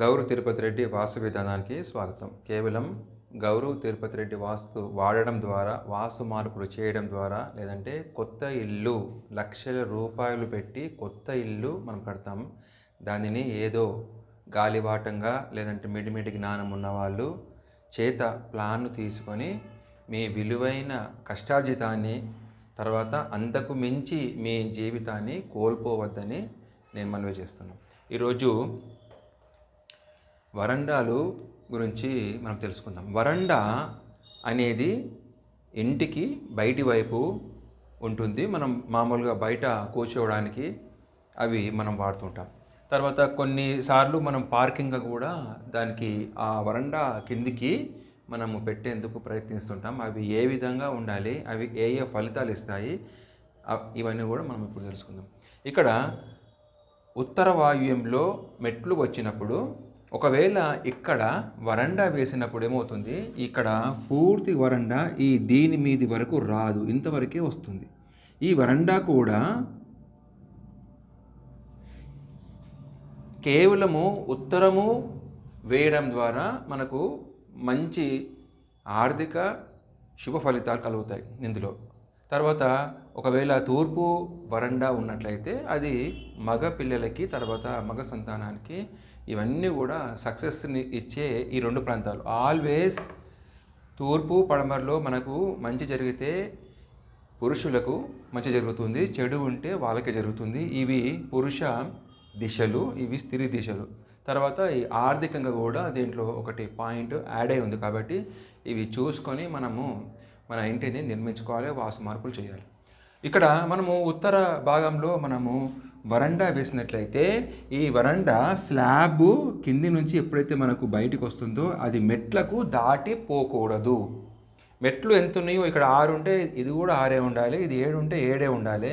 గౌరు తిరుపతి రెడ్డి వాస్తు విధానానికి స్వాగతం. కేవలం గౌరు తిరుపతి రెడ్డి వాస్తు వాడడం ద్వారా వాస్తు మార్పులు చేయడం ద్వారా లేదంటే కొత్త ఇల్లు లక్షల రూపాయలు పెట్టి కొత్త ఇల్లు మనం కడతాం. దానిని ఏదో గాలివాటంగా లేదంటే మిడిమిడి జ్ఞానం ఉన్నవాళ్ళు చేత ప్లాన్ను తీసుకొని మీ విలువైన కష్టార్జితాన్ని తర్వాత అంతకు మించి మీ జీవితాన్ని కోల్పోవద్దని నేను మనవి చేస్తున్నాను. ఈరోజు వరండాలు గురించి మనం తెలుసుకుందాం. వరండా అనేది ఇంటికి బయటి వైపు ఉంటుంది. మనం మామూలుగా బయట కూర్చోవడానికి అవి మనం వాడుతుంటాం. తర్వాత కొన్నిసార్లు మనం పార్కింగ్ కూడా దానికి ఆ వరండా కిందికి మనము పెట్టేందుకు ప్రయత్నిస్తుంటాం. అవి ఏ విధంగా ఉండాలి అవి ఏ ఏ ఫలితాలు ఇస్తాయి అ- ఇవన్నీ కూడా మనం ఇప్పుడు తెలుసుకుందాం. ఇక్కడ ఉత్తర వాయువ్యంలో మెట్లు వచ్చినప్పుడు ఒకవేళ ఇక్కడ వరండా వేసినప్పుడు ఏమవుతుంది? ఇక్కడ పూర్తి వరండా ఈ దీని మీది వరకు రాదు. ఇంతవరకే వస్తుంది. ఈ వరండా కూడా కేవలము ఉత్తరము వేయడం ద్వారా మనకు మంచి ఆర్థిక శుభ ఫలితాలు కలుగుతాయి ఇందులో. తర్వాత ఒకవేళ తూర్పు వరండా ఉన్నట్లయితే అది మగ పిల్లలకి తర్వాత మగ సంతానానికి ఇవన్నీ కూడా సక్సెస్ని ఇచ్చే ఈ రెండు ప్రాంతాలు. ఆల్వేస్ తూర్పు పడమరలో మనకు మంచి జరిగితే పురుషులకు మంచి జరుగుతుంది చెడు ఉంటే వాళ్ళకి జరుగుతుంది. ఇవి పురుష దిశలు ఇవి స్త్రీ దిశలు. తర్వాత ఈ ఆర్థికంగా కూడా దీంట్లో ఒకటి పాయింట్ యాడ్ అయి ఉంది కాబట్టి ఇవి చూసుకొని మనము మన ఇంటిని నిర్మించుకోవాలి వాసు మార్పులు చేయాలి. ఇక్కడ మనము ఉత్తర భాగంలో మనము వరండా వేసినట్లయితే ఈ వరండా స్లాబ్ కింది నుంచి ఎప్పుడైతే మనకు బయటికి వస్తుందో అది మెట్లకు దాటి పోకూడదు. మెట్లు ఎంత ఉన్నాయో ఇక్కడ ఆరు ఉంటే ఇది కూడా ఆరే ఉండాలి ఇది ఏడు ఉంటే ఏడే ఉండాలి.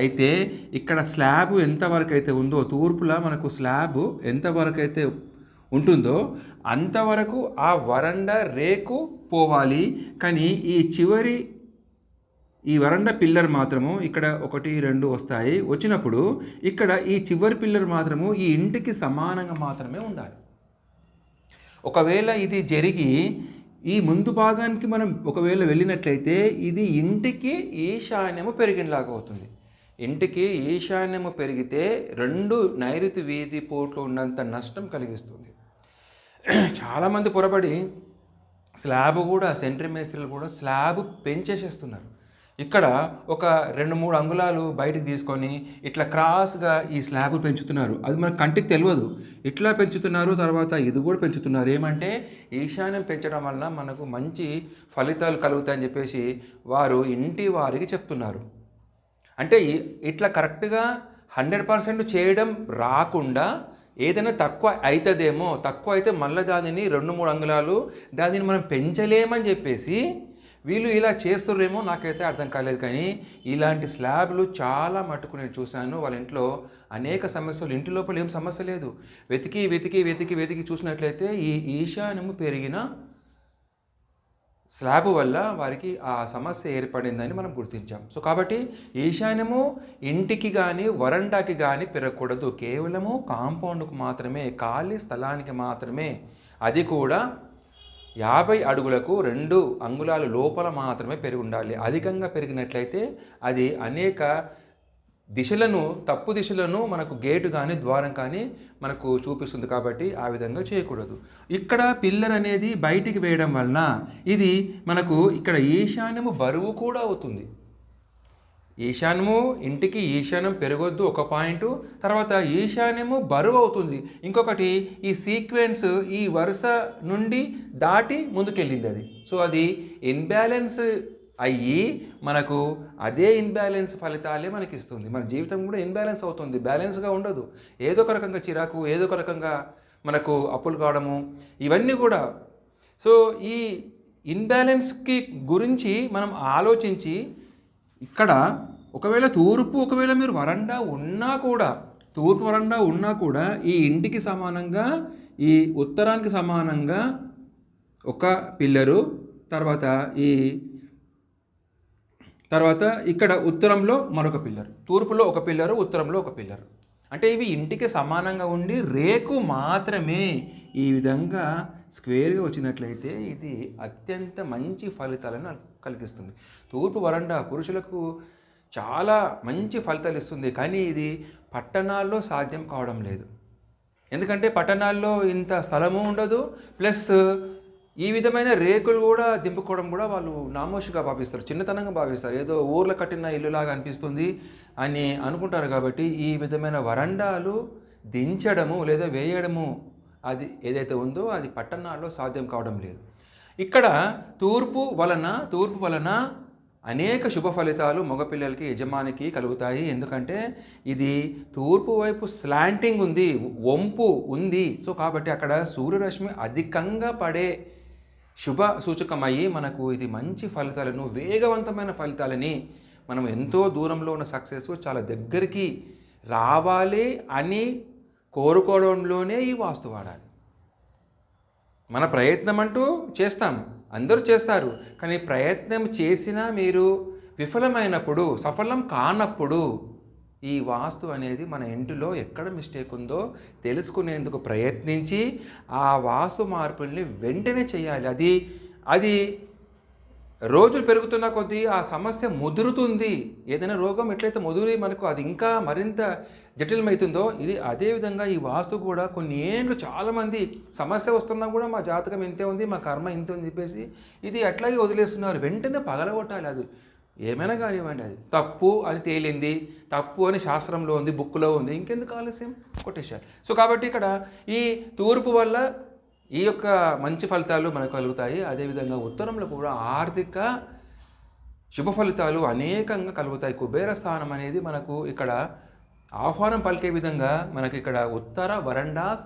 అయితే ఇక్కడ స్లాబ్ ఎంతవరకు అయితే ఉందో తూర్పులా మనకు స్లాబ్ ఎంతవరకు అయితే ఉంటుందో అంతవరకు ఆ వరండా రేకు పోవాలి. కానీ ఈ చివరి ఈ వరండా పిల్లర్ మాత్రము ఇక్కడ ఒకటి రెండు వస్తాయి. వచ్చినప్పుడు ఇక్కడ ఈ చివరి పిల్లర్ మాత్రము ఈ ఇంటికి సమానంగా మాత్రమే ఉండాలి. ఒకవేళ ఇది జరిగి ఈ ముందు భాగానికి మనం ఒకవేళ వెళ్ళినట్లయితే ఇది ఇంటికి ఈశాన్యము పెరిగినలాగా అవుతుంది. ఇంటికి ఈశాన్యము పెరిగితే రెండు నైరుతి వీధి పోట్లు ఉన్నంత నష్టం కలిగిస్తుంది. చాలామంది పొరబడి స్లాబ్ కూడా సెంట్రీ మేస్త్రీలు కూడా స్లాబ్ పెంచేసేస్తున్నారు. ఇక్కడ ఒక రెండు మూడు అంగుళాలు బయటికి తీసుకొని ఇట్లా క్రాస్గా ఈ స్లాబ్ పెంచుతున్నారు. అది మనకు కంటికి తెలియదు. ఇట్లా పెంచుతున్నారు తర్వాత ఇది కూడా పెంచుతున్నారు. ఏమంటే ఈశాన్యం పెంచడం వల్ల మనకు మంచి ఫలితాలు కలుగుతాయని చెప్పేసి వారు ఇంటి వారికి చెప్తున్నారు. అంటే ఇట్లా కరెక్ట్గా హండ్రెడ్ పర్సెంట్ చేయడం రాకుండా ఏదైనా తక్కువ అవుతుందేమో తక్కువ అయితే మళ్ళీ దానిని రెండు మూడు అంగుళాలు దానిని మనం పెంచలేమని చెప్పేసి వీళ్ళు ఇలా చేస్తుర్రేమో నాకైతే అర్థం కాలేదు కానీ ఇలాంటి స్లాబ్లు చాలా మట్టుకు నేను చూశాను. వాళ్ళ ఇంట్లో అనేక సమస్యలు ఇంటి లోపల ఏం సమస్య లేదు. వెతికి వెతికి వెతికి వెతికి చూసినట్లయితే ఈ ఈశాన్యము పెరిగిన స్లాబ్ వల్ల వారికి ఆ సమస్య ఏర్పడిందని మనం గుర్తించాం. సో కాబట్టి ఈశాన్యము ఇంటికి కానీ వరండాకి కానీ పెరగకూడదు. కేవలము కాంపౌండ్కు మాత్రమే ఖాళీ స్థలానికి మాత్రమే. అది కూడా యాభై అడుగులకు రెండు అంగుళాలు లోపల మాత్రమే పెరిగి ఉండాలి. అధికంగా పెరిగినట్లయితే అది అనేక దిశలను తప్పు దిశలను మనకు గేటు కానీ ద్వారం కానీ మనకు చూపిస్తుంది కాబట్టి ఆ విధంగా చేయకూడదు. ఇక్కడ పిల్లర్ అనేది బయటికి వేయడం వలన ఇది మనకు ఇక్కడ ఈశాన్యము బరువు కూడా అవుతుంది. ఈశాన్యము ఇంటికి ఈశాన్యం పెరగొద్దు ఒక పాయింట్. తర్వాత ఈశాన్యము బరువు అవుతుంది. ఇంకొకటి ఈ సీక్వెన్స్ ఈ వరుస నుండి దాటి ముందుకెళ్ళింది అది. సో అది ఇన్బ్యాలెన్స్ అయ్యి మనకు అదే ఇన్బ్యాలెన్స్ ఫలితాలే మనకి ఇస్తుంది మన జీవితం కూడా ఇన్బ్యాలెన్స్ అవుతుంది. బ్యాలెన్స్గా ఉండదు. ఏదో ఒక రకంగా చిరాకు ఏదో ఒక రకంగా మనకు అప్పులు కావడము ఇవన్నీ కూడా. సో ఈ ఇన్బ్యాలెన్స్కి గురించి మనం ఆలోచించి ఇక్కడ ఒకవేళ తూర్పు ఒకవేళ మీరు వరండా ఉన్నా కూడా తూర్పు వరండా ఉన్నా కూడా ఈ ఇంటికి సమానంగా ఈ ఉత్తరానికి సమానంగా ఒక పిల్లరు తర్వాత ఈ తర్వాత ఇక్కడ ఉత్తరంలో మరొక పిల్లర్ తూర్పులో ఒక పిల్లరు ఉత్తరంలో ఒక పిల్లరు. అంటే ఇవి ఇంటికి సమానంగా ఉండి రేకు మాత్రమే ఈ విధంగా స్క్వేర్గా వచ్చినట్లయితే ఇది అత్యంత మంచి ఫలితాలను కలిగిస్తుంది తూర్పు వరండా పురుషులకు చాలా మంచి ఫలితాలు ఇస్తుంది. కానీ ఇది పట్టణాల్లో సాధ్యం కావడం లేదు. ఎందుకంటే పట్టణాల్లో ఇంత స్థలము ఉండదు. ప్లస్ ఈ విధమైన రేకులు కూడా దింపుకోవడం కూడా వాళ్ళు నామోషిగా భావిస్తారు. చిన్నతనంగా భావిస్తారు. ఏదో ఊర్లో కట్టిన ఇల్లులాగా అనిపిస్తుంది అని అనుకుంటారు కాబట్టి ఈ విధమైన వరండాలు దించడము లేదా వేయడము అది ఏదైతే ఉందో అది పట్టణాల్లో సాధ్యం కావడం లేదు. ఇక్కడ తూర్పు వలన తూర్పు వలన అనేక శుభ ఫలితాలు మగపిల్లలకి యజమానికి కలుగుతాయి. ఎందుకంటే ఇది తూర్పు వైపు స్లాంటింగ్ ఉంది వంపు ఉంది. సో కాబట్టి అక్కడ సూర్యరశ్మి అధికంగా పడే శుభ సూచకమయ్యి మనకు ఇది మంచి ఫలితాలను వేగవంతమైన ఫలితాలని మనం ఎంతో దూరంలో ఉన్న సక్సెస్ చాలా దగ్గరికి రావాలి అని కోరుకోవడంలోనే ఈ వాస్తు వాడాలి. మన ప్రయత్నం అంటూ చేస్తాం. అందరూ చేస్తారు. కానీ ప్రయత్నం చేసినా మీరు విఫలమైనప్పుడు సఫలం కానప్పుడు ఈ వాస్తు అనేది మన ఇంటిలో ఎక్కడ మిస్టేక్ ఉందో తెలుసుకునేందుకు ప్రయత్నించి ఆ వాస్తు మార్పుల్ని వెంటనే చేయాలి. అది అది రోజులు పెరుగుతున్న కొద్దీ ఆ సమస్య ముదురుతుంది. ఏదైనా రోగం ఎట్లయితే ముదురి మనకు అది ఇంకా మరింత జటిలమవుతుందో ఇది అదేవిధంగా ఈ వాస్తు కూడా కొన్ని ఏండ్లు చాలామంది సమస్య వస్తున్నా కూడా మా జాతకం ఇంతే ఉంది మా కర్మ ఇంతే ఉంది చెప్పేసి ఇది అట్లాగే వదిలేస్తున్నారు. వెంటనే పగలగొట్టాలి అది. ఏమైనా కానివ్వండి అది. తప్పు అని తేలింది తప్పు అని శాస్త్రంలో ఉంది బుక్లో ఉంది ఇంకెందుకు ఆలస్యం? కొట్టేశారు. సో కాబట్టి ఇక్కడ ఈ తూర్పు వల్ల ఈ యొక్క మంచి ఫలితాలు మనకు కలుగుతాయి. అదేవిధంగా ఉత్తరంలో కూడా ఆర్థిక శుభ ఫలితాలు అనేకంగా కలుగుతాయి. కుబేర స్థానం అనేది మనకు ఇక్కడ ఆహ్వానం పలికే విధంగా మనకి ఇక్కడ ఉత్తర వరండా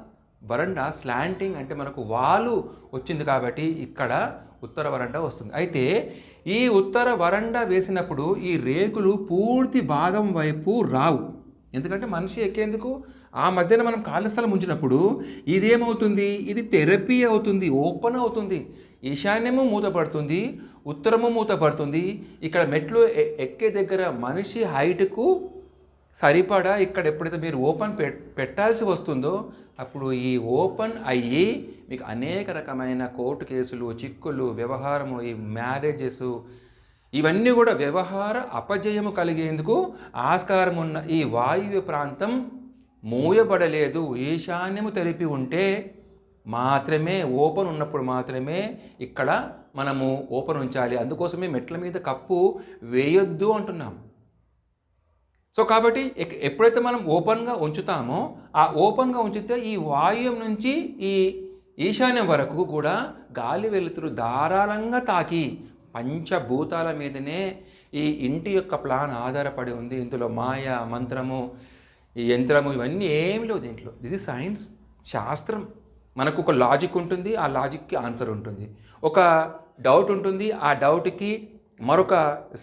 వరండా స్లాంటింగ్ అంటే మనకు వాలు వచ్చింది కాబట్టి ఇక్కడ ఉత్తర వరండా వస్తుంది. అయితే ఈ ఉత్తర వరండా వేసినప్పుడు ఈ రేకులు పూర్తి భాగం వైపు రావు. ఎందుకంటే మనిషి ఎక్కేందుకు? ఆ మధ్యన మనం ఖాళీ స్థలం ఉంచినప్పుడు ఇదేమవుతుంది? ఇది థెరపీ అవుతుంది ఓపెన్ అవుతుంది. ఈశాన్యము మూతపడుతుంది ఉత్తరము మూతపడుతుంది. ఇక్కడ మెట్లు ఎ- ఎక్కే దగ్గర మనిషి హైట్కు సరిపడా ఇక్కడ ఎప్పుడైతే మీరు ఓపెన్ పె పెట్టాల్సి వస్తుందో అప్పుడు ఈ ఓపెన్ అయ్యి మీకు అనేక రకమైన కోర్టు కేసులు చిక్కులు వ్యవహారము ఈ మ్యారేజెస్ ఇవన్నీ కూడా వ్యవహార అపజయము కలిగేందుకు ఆస్కారం ఉన్న ఈ వాయువ్య ప్రాంతం మూయబడలేదు. ఈశాన్యము తెలిపి ఉంటే మాత్రమే ఓపెన్ ఉన్నప్పుడు మాత్రమే ఇక్కడ మనము ఓపెన్ ఉంచాలి. అందుకోసమే మెట్ల మీద కప్పు వేయొద్దు అంటున్నాం. సో కాబట్టి ఎక్- ఎప్పుడైతే మనం ఓపెన్గా ఉంచుతామో ఆ ఓపెన్గా ఉంచితే ఈ వాయువ్యం నుంచి ఈ ఈశాన్యం వరకు కూడా గాలి వెలుతురు ధారాళంగా తాకి పంచభూతాల మీదనే ఈ ఇంటి యొక్క ప్లాన్ ఆధారపడి ఉంది. ఇందులో మాయ మంత్రము ఈ యంత్రము ఇవన్నీ ఏమి లేవు దీంట్లో. ఇది సైన్స్ శాస్త్రం. మనకు ఒక లాజిక్ ఉంటుంది ఆ లాజిక్కి ఆన్సర్ ఉంటుంది. ఒక డౌట్ ఉంటుంది ఆ డౌట్కి మరొక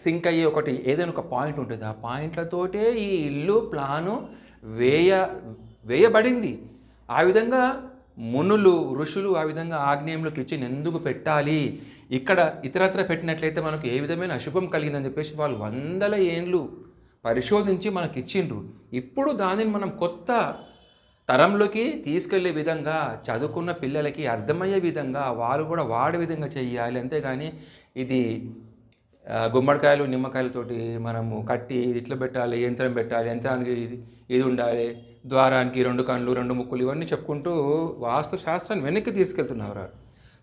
సింక్ అయ్యే ఒకటి ఏదైనా ఒక పాయింట్ ఉంటుంది. ఆ పాయింట్లతోటే ఈ ఇల్లు ప్లాను వేయ వేయబడింది. ఆ విధంగా మునులు ఋషులు ఆ విధంగా ఆగ్నేయంలో కిచెన్ ఎందుకు పెట్టాలి? ఇక్కడ ఇతరత్ర పెట్టినట్లయితే మనకు ఏ విధమైన అశుభం కలిగిందని చెప్పేసి వాళ్ళు వందల ఏండ్లు పరిశోధించి మనకి ఇచ్చిండ్రు. ఇప్పుడు దానిని మనం కొత్త తరంలోకి తీసుకెళ్ళే విధంగా చదువుకున్న పిల్లలకి అర్థమయ్యే విధంగా వాళ్ళు కూడా వాడే విధంగా చేయాలి. అంతేగాని ఇది గుమ్మడికాయలు నిమ్మకాయలతోటి మనము కట్టి ఇది ఇట్లా పెట్టాలి యంత్రం పెట్టాలి యంత్రానికి ఇది ఇది ఉండాలి ద్వారానికి రెండు కళ్ళు రెండు ముక్కులు ఇవన్నీ చెప్పుకుంటూ వాస్తు శాస్త్రాన్ని వెనక్కి తీసుకెళ్తున్నారు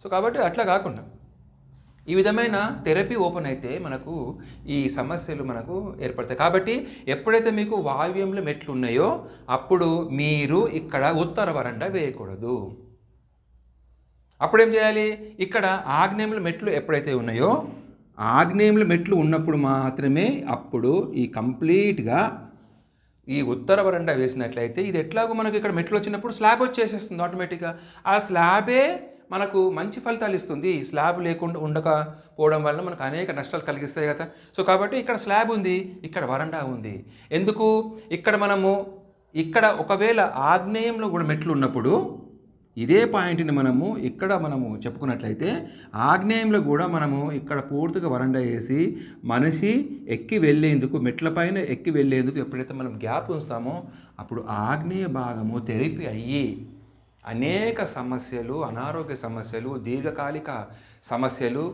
సో కాబట్టి అట్లా కాకుండా ఈ విధమైన థెరపీ ఓపెన్ అయితే మనకు ఈ సమస్యలు మనకు ఏర్పడతాయి. కాబట్టి ఎప్పుడైతే మీకు వాయువ్యంలో మెట్లు ఉన్నాయో అప్పుడు మీరు ఇక్కడ ఉత్తర వరండా వేయకూడదు. అప్పుడు ఏం చేయాలి? ఇక్కడ ఆగ్నేయంలో మెట్లు ఎప్పుడైతే ఉన్నాయో ఆగ్నేయంలో మెట్లు ఉన్నప్పుడు మాత్రమే అప్పుడు ఈ కంప్లీట్గా ఈ ఉత్తర వరండా వేసినట్లయితే ఇది ఎట్లాగో మనకు ఇక్కడ మెట్లు వచ్చినప్పుడు స్లాబ్ వచ్చేసేస్తుంది ఆటోమేటిక్గా. ఆ స్లాబే మనకు మంచి ఫలితాలు ఇస్తుంది. స్లాబ్ లేకుండా ఉండకపోవడం వల్ల మనకు అనేక నష్టాలు కలిగిస్తాయి కదా. సో కాబట్టి ఇక్కడ స్లాబ్ ఉంది ఇక్కడ వరండా ఉంది. ఎందుకు? ఇక్కడ మనము ఇక్కడ ఒకవేళ ఆగ్నేయంలో కూడా మెట్లు ఉన్నప్పుడు ఇదే పాయింట్ని మనము ఇక్కడ మనము చెప్పుకున్నట్లయితే ఆగ్నేయంలో కూడా మనము ఇక్కడ పూర్తిగా వరండా వేసి మనిషి ఎక్కి వెళ్ళేందుకు మెట్లపైన ఎక్కి వెళ్ళేందుకు ఎప్పుడైతే మనం గ్యాప్ ఉంచుతామో అప్పుడు ఆగ్నేయ భాగము తెరిపి అయ్యి అనేక సమస్యలు అనారోగ్య సమస్యలు దీర్ఘకాలిక సమస్యలు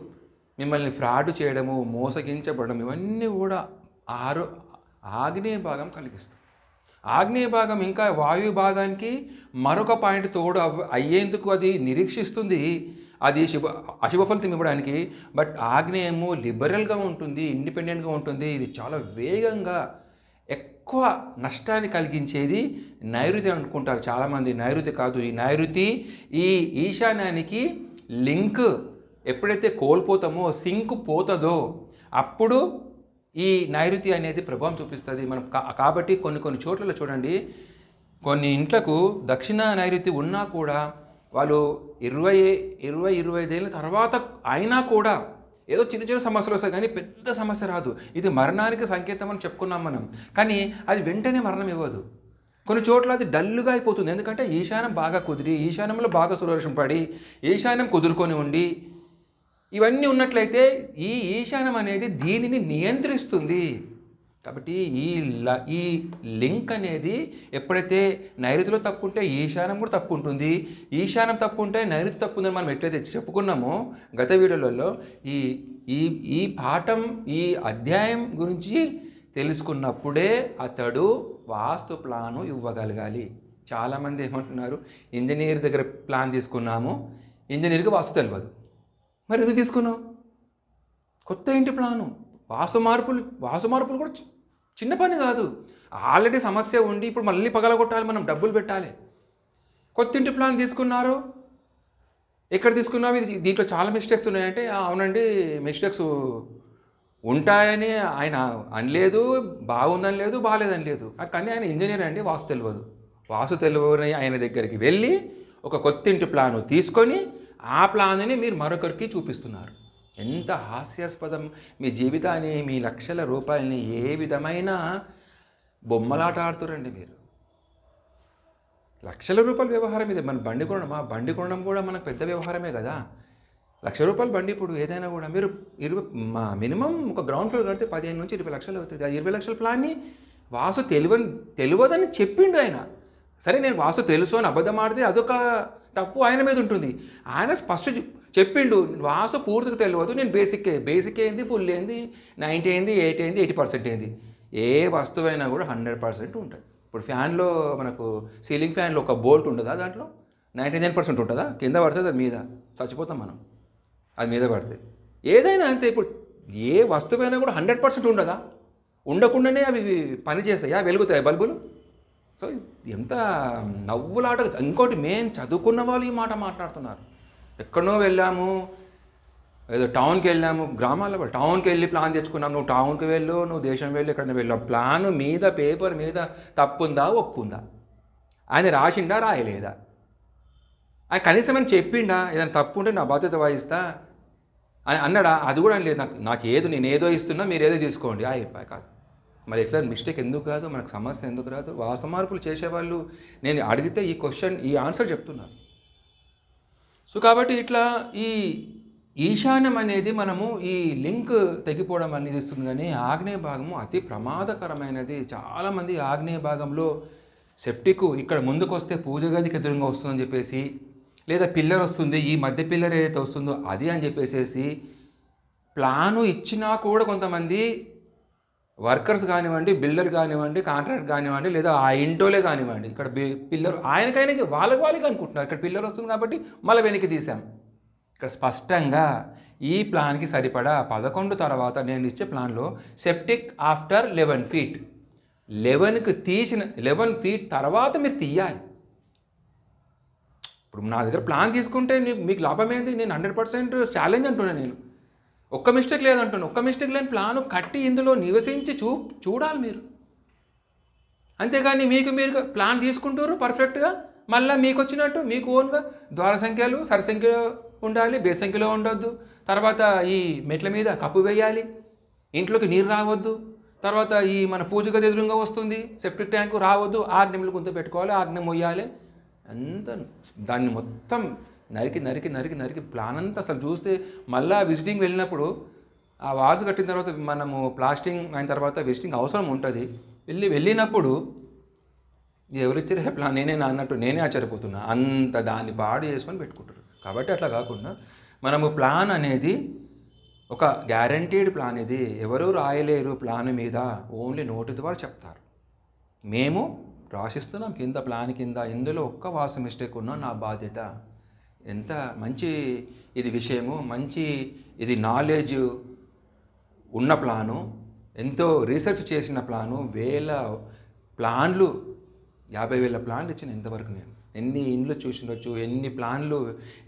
మిమ్మల్ని ఫ్రాడ్ చేయడము మోసగించబడడం ఇవన్నీ కూడా ఆరో ఆగ్నేయ భాగం కలిగిస్తుంది ఆగ్నేయ భాగం ఇంకా వాయు భాగానికి మరొక పాయింట్ తోడు అయ్యేందుకు అది నిరీక్షిస్తుంది. అది శుభ అశుభ ఫలితం ఇవ్వడానికి. బట్ ఆగ్నేయము లిబరల్గా ఉంటుంది ఇండిపెండెంట్గా ఉంటుంది. ఇది చాలా వేగంగా ఎక్కువ నష్టాన్ని కలిగించేది నైరుతి అనుకుంటారు చాలామంది. నైరుతి కాదు ఈ నైరుతి ఈ ఈశాన్యానికి లింక్ ఎప్పుడైతే కోల్పోతామో సింక్ పోతుందో అప్పుడు ఈ నైరుతి అనేది ప్రభావం చూపిస్తుంది. మనం కాబట్టి కొన్ని కొన్ని చోట్ల చూడండి కొన్ని ఇంట్లకు దక్షిణ నైరుతి ఉన్నా కూడా వాళ్ళు ఇరవై ఇరవై ఇరవై ఐదేళ్ళ తర్వాత అయినా కూడా ఏదో చిన్న చిన్న సమస్యలు వస్తాయి కానీ పెద్ద సమస్య రాదు. ఇది మరణానికి సంకేతం అని చెప్పుకున్నాం మనం. కానీ అది వెంటనే మరణం ఇవ్వదు. కొన్ని చోట్ల అది డల్లుగా అయిపోతుంది. ఎందుకంటే ఈశాన్యం బాగా కుదిరి ఈశాన్యంలో బాగా సురక్షణ పడి ఈశాన్యం కుదురుకొని ఉండి ఇవన్నీ ఉన్నట్లయితే ఈ ఈశానం అనేది దీనిని నియంత్రిస్తుంది. కాబట్టి ఈ ల ఈ లింక్ అనేది ఎప్పుడైతే నైరుతిలో తప్పు ఉంటే ఈశానం కూడా తప్పు ఉంటుంది ఈశానం తప్పు ఉంటే నైరుతి తప్పు ఉందని మనం ఎట్లయితే చెప్పుకున్నామో గత వీడియోలలో ఈ ఈ ఈ పాఠం ఈ అధ్యాయం గురించి తెలుసుకున్నప్పుడే అతడు వాస్తు ప్లాను ఇవ్వగలగాలి. చాలామంది ఏమంటున్నారు ఇంజనీర్ దగ్గర ప్లాన్ తీసుకున్నాము ఇంజనీర్కి వాస్తు తెలియదు. మరి ఎందుకు తీసుకున్నావు? కొత్త ఇంటి ప్లాను? వాసు మార్పులు వాసు మార్పులు కూడా చిన్న పని కాదు. ఆల్రెడీ సమస్య ఉండి ఇప్పుడు మళ్ళీ పగలగొట్టాలి మనం డబ్బులు పెట్టాలి. కొత్త ఇంటి ప్లాన్ తీసుకున్నారు? ఎక్కడ తీసుకున్నావు? ఇది దీంట్లో చాలా మిస్టేక్స్ ఉన్నాయంటే అవునండి మిస్టేక్స్ ఉంటాయని ఆయన అనలేదు బాగుందని లేదు బాగాలేదని లేదు. కానీ ఆయన ఇంజనీర్ అండి వాస్తు తెలియదు. వాసు తెలియని ఆయన దగ్గరికి వెళ్ళి ఒక కొత్త ఇంటి ప్లాను తీసుకొని ఆ ప్లాన్ని మీరు మరొకరికి చూపిస్తున్నారు. ఎంత హాస్యాస్పదం. మీ జీవితాన్ని మీ లక్షల రూపాయలని ఏ విధమైన బొమ్మలాట ఆడుతురండి మీరు. లక్షల రూపాయల వ్యవహారం ఇది. మన బండి కొనడం ఆ బండి కొనడం కూడా మనకు పెద్ద వ్యవహారమే కదా. లక్ష రూపాయలు బండి ఇప్పుడు ఏదైనా కూడా మీరు ఇరవై మా మినిమం ఒక గ్రౌండ్ ఫ్లోర్ కడితే పదిహేను నుంచి ఇరవై లక్షలు అవుతుంది. ఆ ఇరవై లక్షల ప్లాన్ని వాసు తెలివని తెలియదని చెప్పిండు ఆయన. సరే నేను వాసు తెలుసు అని అబద్ధం ఆడితే అదొక తప్పు ఆయన మీద ఉంటుంది. ఆయన స్పష్ట చెప్పిండు వాసు పూర్తిగా తెలియదు నేను బేసిక్ బేసిక్ ఏంది? ఫుల్ ఏంది? నైంటీ ఏంది? ఎయిట్ ఏంది? ఎయిటీ పర్సెంట్ ఏంది? ఏ వస్తువైనా కూడా హండ్రెడ్ పర్సెంట్ ఉంటుంది. ఇప్పుడు ఫ్యాన్లో మనకు సీలింగ్ ఫ్యాన్లో ఒక బోల్ట్ ఉంటుందా దాంట్లో? నైంటీ నైన్ పర్సెంట్ ఉంటుందా? కింద పడుతుంది అది మీద. చచ్చిపోతాం మనం. అది మీద పడితే. ఏదైనా అంతే ఇప్పుడు ఏ వస్తువైనా కూడా హండ్రెడ్ పర్సెంట్ ఉండదా ఉండకుండానే అవి పని చేస్తాయా వెలుగుతాయి బల్బులు? సో ఎంత నవ్వులాట. ఇంకోటి మేము చదువుకున్న వాళ్ళు ఈ మాట మాట్లాడుతున్నారు. ఎక్కడనో వెళ్ళాము ఏదో టౌన్కి వెళ్ళాము గ్రామాల్లో టౌన్కి వెళ్ళి ప్లాన్ తెచ్చుకున్నాం. నువ్వు టౌన్కి వెళ్ళు నువ్వు దేశం వెళ్ళి ఎక్కడైనా వెళ్ళావు ప్లాన్ మీద పేపర్ మీద తప్పుందా ఒప్పుందా? ఆయన రాసిండా రాయలేదా? ఆయన కనీసం అని చెప్పిండా? ఏదైనా తప్పు ఉంటే నా బాధ్యత వహిస్తా అని అన్నాడా? అది కూడా లేదు. నాకు నాకు ఏదో నేను ఏదో ఇస్తున్నా మీరు ఏదో తీసుకోండి. ఆ అయిపోయి కాదు. మరి ఎట్లా మిస్టేక్ ఎందుకు కాదు? మనకు సమస్య ఎందుకు రాదు? వాస మార్పులు చేసేవాళ్ళు నేను అడిగితే ఈ క్వశ్చన్ ఈ ఆన్సర్ చెప్తున్నారు. సో కాబట్టి ఇట్లా ఈ ఈశాన్యం అనేది మనము ఈ లింక్ తెగిపోవడం అనేది ఇస్తుంది కానీ ఆగ్నేయ భాగము అతి ప్రమాదకరమైనది. చాలామంది ఆగ్నేయ భాగంలో సెప్టిక్ ఇక్కడ ముందుకు వస్తే పూజ గదికి ఎదురుగా వస్తుందని చెప్పేసి లేదా పిల్లర్ వస్తుంది ఈ మధ్య పిల్లర్ ఏదైతే వస్తుందో అది అని చెప్పేసేసి ప్లాను ఇచ్చినా కూడా కొంతమంది వర్కర్స్ కానివ్వండి బిల్డర్ కానివ్వండి కాంట్రాక్ట్ కానివ్వండి లేదా ఆ ఇంటోలే కానివ్వండి. ఇక్కడ బి- పిల్లర్ ఆయనకైనా వాళ్ళకి వాళ్ళకి అనుకుంటున్నారు. ఇక్కడ పిల్లర్ వస్తుంది కాబట్టి మళ్ళీ వెనక్కి తీసాం ఇక్కడ స్పష్టంగా ఈ ప్లాన్కి సరిపడా పదకొండు తర్వాత నేను ఇచ్చే ప్లాన్లో సెప్టిక్ ఆఫ్టర్ లెవెన్ ఫీట్. లెవెన్కి తీసిన లెవెన్ ఫీట్ తర్వాత మీరు తీయాలి. ఇప్పుడు నా దగ్గర ప్లాన్ తీసుకుంటే మీకు లాభం ఏంది? నేను హండ్రెడ్ పర్సెంట్ ఛాలెంజ్ అంటున్నాను నేను. ఒక్క మిస్టేక్ లేదంటున్నాను ఒక్క మిస్టేక్ లేని ప్లాను కట్టి ఇందులో నివసించి చూ చూడాలి మీరు. అంతేగాని మీకు మీరు ప్లాన్ తీసుకుంటారు పర్ఫెక్ట్గా మళ్ళీ మీకు వచ్చినట్టు మీకు ఓన్గా ద్వార సంఖ్యలు సరిసంఖ్యలో ఉండాలి బేస్ సంఖ్యలో ఉండొద్దు. తర్వాత ఈ మెట్ల మీద కప్పు వేయాలి ఇంట్లోకి నీరు రావద్దు. తర్వాత ఈ మన పూజ గది ఎదురుగా వస్తుంది సెప్టిక్ ట్యాంకు రావద్దు ఆగ్నెములు గుంత పెట్టుకోవాలి ఆగ్నెం మొయ్యాలి. అంత దాన్ని మొత్తం నరికి నరికి నరికి నరికి ప్లాన్ అంతా అసలు చూస్తే మళ్ళా విజిటింగ్ వెళ్ళినప్పుడు ఆ వాజు కట్టిన తర్వాత మనము ప్లాస్టింగ్ అయిన తర్వాత విజిటింగ్ అవసరం ఉంటుంది. వెళ్ళి వెళ్ళినప్పుడు ఎవరిచ్చారు ప్లాన్ నేనే నా అన్నట్టు నేనే ఆశ్చర్యపోతున్నా. అంత దాన్ని పాడు చేసుకొని పెట్టుకుంటారు. కాబట్టి అట్లా కాకుండా మనము ప్లాన్ అనేది ఒక గ్యారంటీడ్ ప్లాన్ ఇది. ఎవరు రాయలేరు ప్లాన్ మీద ఓన్లీ నోటి ద్వారా చెప్తారు. మేము రాసిస్తున్నాం కింద ప్లాన్ కింద. ఇందులో ఒక్క వాసు మిస్టేక్ ఉన్నా నా బాధ్యత. ఎంత మంచి ఇది విషయము మంచి ఇది నాలెడ్జ్ ఉన్న ప్లాను ఎంతో రీసెర్చ్ చేసిన ప్లాను వేల ప్లాన్లు యాభై వేల ప్లాన్లు ఇచ్చిన ఇంతవరకు నేను. ఎన్ని ఇండ్లు చూసిండొచ్చు ఎన్ని ప్లాన్లు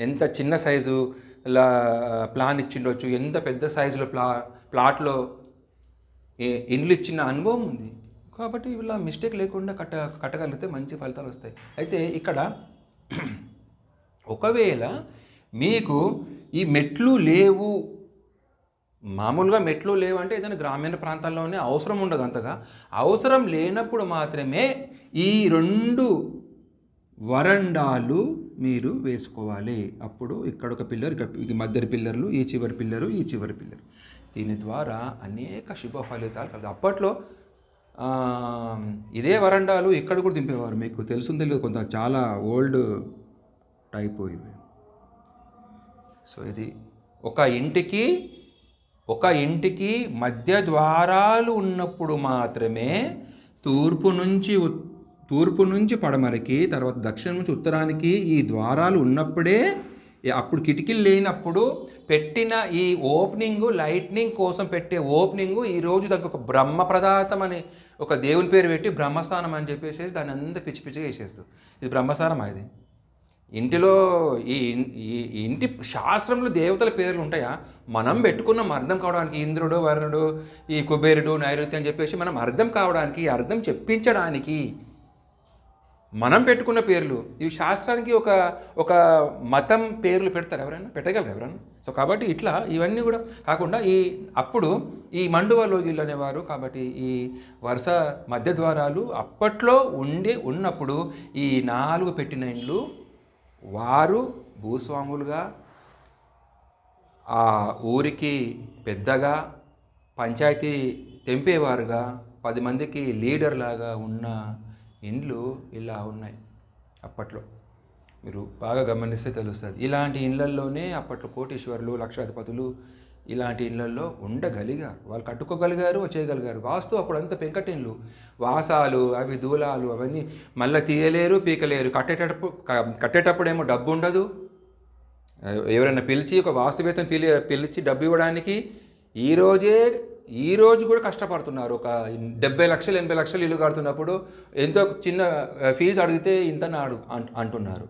ఎంత చిన్న సైజు ప్లాన్ ఇచ్చిండొచ్చు ఎంత పెద్ద సైజులో ప్లా ప్లాట్లో ఇండ్లు ఇచ్చిన అనుభవం ఉంది. కాబట్టి ఇలా మిస్టేక్ లేకుండా కట్ట కట్టగలిగితే మంచి ఫలితాలు వస్తాయి. అయితే ఇక్కడ ఒకవేళ మీకు ఈ మెట్లు లేవు మామూలుగా మెట్లు లేవంటే ఏదైనా గ్రామీణ ప్రాంతాల్లోనే అవసరం ఉండదు అంతగా. అవసరం లేనప్పుడు మాత్రమే ఈ రెండు వరండాలు మీరు వేసుకోవాలి. అప్పుడు ఇక్కడ ఒక పిల్లర్ ఇక్కడ ఈ మధ్య పిల్లర్లు ఈ చివరి పిల్లరు ఈ చివరి పిల్లరు. దీని ద్వారా అనేక శుభ ఫలితాలు కలదు అప్పట్లో ఇదే వరండాలు ఇక్కడ కూడా దింపేవారు. మీకు తెలుసుందో లేదు కొంత చాలా ఓల్డ్ టైప్ ఇవి సో ఇది ఒక ఇంటికి ఒక ఇంటికి మధ్య ద్వారాలు ఉన్నప్పుడు మాత్రమే తూర్పు నుంచి తూర్పు నుంచి పడమరకి తర్వాత దక్షిణం నుంచి ఉత్తరానికి ఈ ద్వారాలు ఉన్నప్పుడే అప్పుడు కిటికీలు లేనప్పుడు పెట్టిన ఈ ఓపెనింగ్ లైట్నింగ్ కోసం పెట్టే ఓపెనింగ్ ఈరోజు దానికి ఒక బ్రహ్మ ప్రదాతం అని ఒక దేవుని పేరు పెట్టి బ్రహ్మస్థానం అని చెప్పేసి దాన్ని అంతా పిచ్చి పిచ్చిగా వేసేస్తుంది ఇది బ్రహ్మస్థానం అది ఇంటిలో ఈ ఈ ఇంటి శాస్త్రంలో దేవతల పేర్లు ఉంటాయా? మనం పెట్టుకున్నాం అర్థం కావడానికి ఇంద్రుడు వరుణుడు ఈ కుబేరుడు నైరుతి అని చెప్పేసి మనం అర్థం కావడానికి అర్థం చెప్పించడానికి మనం పెట్టుకున్న పేర్లు. ఇవి శాస్త్రానికి ఒక ఒక మతం పేర్లు పెడతారు ఎవరైనా? పెట్టగలరు ఎవరైనా? సో కాబట్టి ఇట్లా ఇవన్నీ కూడా కాకుండా ఈ అప్పుడు ఈ మండువ లోగిళ్ళు అనేవారు కాబట్టి ఈ వరుస మధ్య ద్వారాలు అప్పట్లో ఉండి ఉన్నప్పుడు ఈ నాలుగు పెట్టిన ఇండ్లు వారు భూస్వాములుగా ఆ ఊరికి పెద్దగా పంచాయతీ తెంపేవారుగా పది మందికి లీడర్ లాగా ఉన్న ఇండ్లు ఇలా ఉన్నాయి అప్పట్లో. మీరు బాగా గమనిస్తే తెలుస్తుంది. ఇలాంటి ఇళ్ళల్లోనే అప్పట్లో కోటీశ్వరులు లక్షాధిపతులు ఇలాంటి ఇళ్ళల్లో ఉండగలిగారు వాళ్ళు కట్టుకోగలిగారు చేయగలిగారు. వాస్తు అప్పుడంతా పెంకటిన్లు వాసాలు అవి దూలాలు అవన్నీ మళ్ళీ తీయలేరు పీకలేరు. కట్టేటప్పుడు కట్టేటప్పుడేమో డబ్బు ఉండదు ఎవరైనా పిలిచి ఒక వాస్తువేత్తం పిలి పిలిచి డబ్బు ఇవ్వడానికి ఈ రోజే ఈ రోజు కూడా కష్టపడుతున్నారు. ఒక డెబ్బై లక్షలు ఎనభై లక్షలు ఇల్లు కడుతున్నప్పుడు ఎంతో చిన్న ఫీజు అడిగితే ఇంత అడు అంటున్నారు.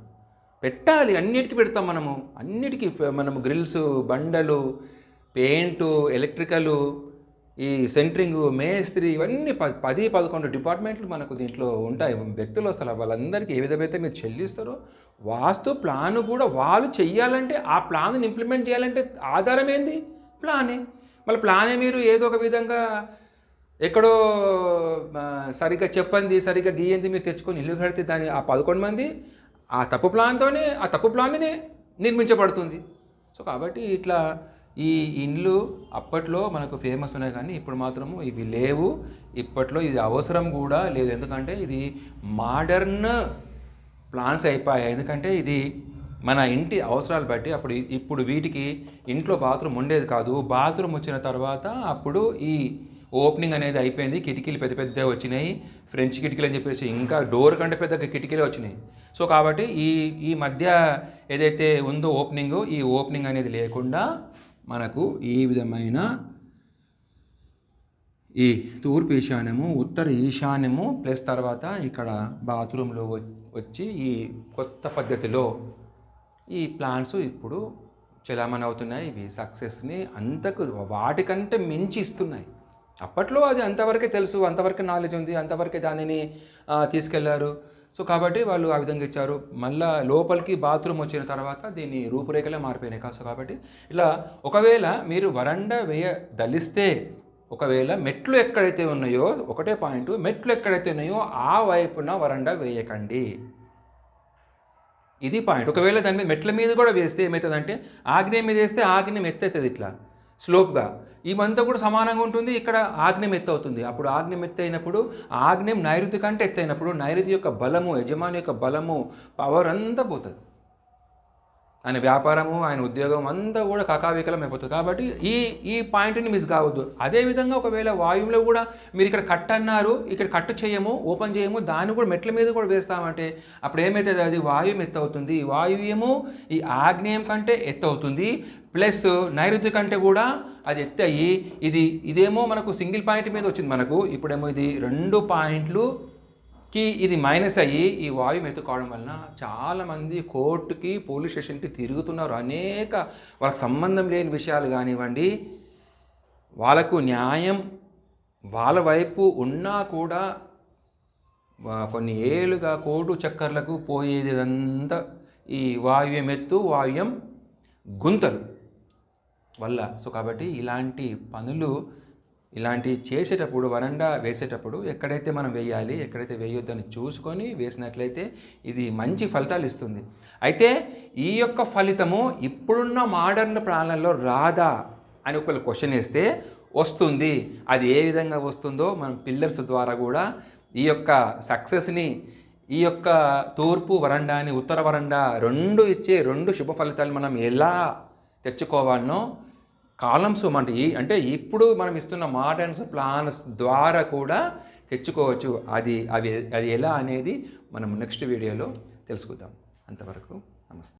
పెట్టాలి అన్నిటికీ పెడతాం మనము. అన్నిటికీ మనము గ్రిల్స్ బండలు పెయింటు ఎలక్ట్రికలు ఈ సెంట్రింగ్ మేస్త్రి ఇవన్నీ పది పదకొండు డిపార్ట్మెంట్లు మనకు దీంట్లో ఉంటాయి. వ్యక్తులు అసలు వాళ్ళందరికీ ఏ విధమైతే మీరు చెల్లిస్తారో వాస్తు ప్లాన్ కూడా వాళ్ళు చెయ్యాలంటే ఆ ప్లాన్ని ఇంప్లిమెంట్ చేయాలంటే ఆధారం ఏంది? ప్లానే. మళ్ళీ ప్లానే మీరు ఏదో ఒక విధంగా ఎక్కడో సరిగ్గా చెప్పండి సరిగ్గా గీయంది మీరు తెచ్చుకొని ఇల్లు కడితే దాని ఆ పదకొండు మంది ఆ తప్పు ప్లాన్తోనే ఆ తప్పు ప్లాన్నే నిర్మించబడుతుంది. సో కాబట్టి ఇట్లా ఈ ఇండ్లు అప్పట్లో మనకు ఫేమస్ ఉన్నాయి కానీ ఇప్పుడు మాత్రము ఇవి లేవు. ఇప్పట్లో ఇది అవసరం కూడా లేదు. ఎందుకంటే ఇది మోడర్న్ ప్లాన్స్ అయిపోయాయి. ఎందుకంటే ఇది మన ఇంటి అవసరాలు బట్టి అప్పుడు ఇప్పుడు వీటికి ఇంట్లో బాత్రూమ్ ఉండేది కాదు. బాత్రూమ్ వచ్చిన తర్వాత అప్పుడు ఈ ఓపెనింగ్ అనేది అయిపోయింది. కిటికీలు పెద్ద పెద్ద వచ్చినాయి. ఫ్రెంచ్ కిటికీలు అని చెప్పేసి ఇంకా డోర్ కంటే పెద్ద కిటికీలు వచ్చినాయి. సో కాబట్టి ఈ ఈ మధ్య ఏదైతే ఉందో ఓపెనింగ్ ఈ ఓపెనింగ్ అనేది లేకుండా మనకు ఏ విధమైన ఈ తూర్పు ఈశాన్యము ఉత్తర ఈశాన్యము ప్లస్ తర్వాత ఇక్కడ బాత్రూంలో వచ్చి ఈ కొత్త పద్ధతిలో ఈ ప్లాన్స్ ఇప్పుడు చలామణి అవుతున్నాయి. ఇవి సక్సెస్ని అంతకు వాటికంటే మించి ఇస్తున్నాయి. అప్పట్లో అది అంతవరకే తెలుసు అంతవరకు నాలెడ్జ్ ఉంది అంతవరకే దానిని తీసుకెళ్ళారు. సో కాబట్టి వాళ్ళు ఆ విధంగా ఇచ్చారు. మళ్ళా లోపలికి బాత్రూమ్ వచ్చిన తర్వాత దీని రూపురేఖలే మారిపోయినాయి కాదు సో కాబట్టి. ఇలా ఒకవేళ మీరు వరండా వేయ దలిస్తే ఒకవేళ మెట్లు ఎక్కడైతే ఉన్నాయో ఒకటే పాయింట్ మెట్లు ఎక్కడైతే ఉన్నాయో ఆ వైపున వరండా వేయకండి. ఇది పాయింట్. ఒకవేళ దాని మీద మెట్ల మీద కూడా వేస్తే ఏమవుతుందంటే ఆగ్నేయం మీద వేస్తే ఆగ్నేయం ఎత్తవుతుంది ఇట్లా. స్లోప్గా. ఇవంతా కూడా సమానంగా ఉంటుంది. ఇక్కడ ఆగ్నేయం ఎత్తు అవుతుంది. అప్పుడు ఆగ్నేయం ఎత్తు అయినప్పుడు ఆగ్నేయం నైరుతి కంటే ఎత్తు అయినప్పుడు నైరుతి యొక్క బలము యజమాని యొక్క బలము పవర్ అంతా పోతుంది. ఆయన వ్యాపారము ఆయన ఉద్యోగం అంతా కూడా కకావికలం అయిపోతుంది. కాబట్టి ఈ ఈ పాయింట్ని మిస్ కావద్దు. అదేవిధంగా ఒకవేళ వాయువులో కూడా మీరు ఇక్కడ కట్ అన్నారు ఇక్కడ కట్ చేయము ఓపెన్ చేయము దాన్ని కూడా మెట్ల మీద కూడా వేస్తామంటే అప్పుడు ఏమవుతుంది అది వాయువు ఎత్తు అవుతుంది. ఈ వాయువ్యము ఈ ఆగ్నేయం కంటే ఎత్తు అవుతుంది. ప్లస్ నైరుతి కంటే కూడా అది ఎత్తు అయ్యి ఇది ఇదేమో మనకు సింగిల్ పాయింట్ మీద వచ్చింది మనకు. ఇప్పుడేమో ఇది రెండు పాయింట్లుకి ఇది మైనస్ అయ్యి ఈ వాయువు ఎత్తుకోవడం వలన చాలామంది కోర్టుకి పోలీస్ స్టేషన్కి తిరుగుతున్నారు. అనేక వాళ్ళకి సంబంధం లేని విషయాలు కానివ్వండి. వాళ్ళకు న్యాయం వాళ్ళ వైపు ఉన్నా కూడా కొన్ని ఏళ్ళుగా కోర్టు చక్కర్లకు పోయేది అంతా ఈ వాయువ్యం ఎత్తు వాయువ్యం గుంతలు. వల్ల. సో కాబట్టి ఇలాంటి పనులు ఇలాంటి చేసేటప్పుడు వరండా వేసేటప్పుడు ఎక్కడైతే మనం వేయాలి ఎక్కడైతే వేయొద్దని చూసుకొని వేసినట్లయితే ఇది మంచి ఫలితాలు ఇస్తుంది. అయితే ఈ యొక్క ఫలితము ఇప్పుడున్న మోడర్న్ ప్రాణంలో రాదా అని ఒకళ్ళు క్వశ్చన్ వేస్తే వస్తుంది. అది ఏ విధంగా వస్తుందో మనం పిల్లర్స్ ద్వారా కూడా ఈ యొక్క సక్సెస్ని ఈ యొక్క తూర్పు వరండాని ఉత్తర వరండా రెండు ఇచ్చే రెండు శుభ ఫలితాలు మనం ఎలా తెచ్చుకోవాలనో కాలమ్స్ అంటే ఈ అంటే ఇప్పుడు మనం ఇస్తున్న మోడర్న్స్ ప్లాన్స్ ద్వారా కూడా తెచ్చుకోవచ్చు. అది అవి అది ఎలా అనేది మనం నెక్స్ట్ వీడియోలో తెలుసుకుందాం. అంతవరకు నమస్తే.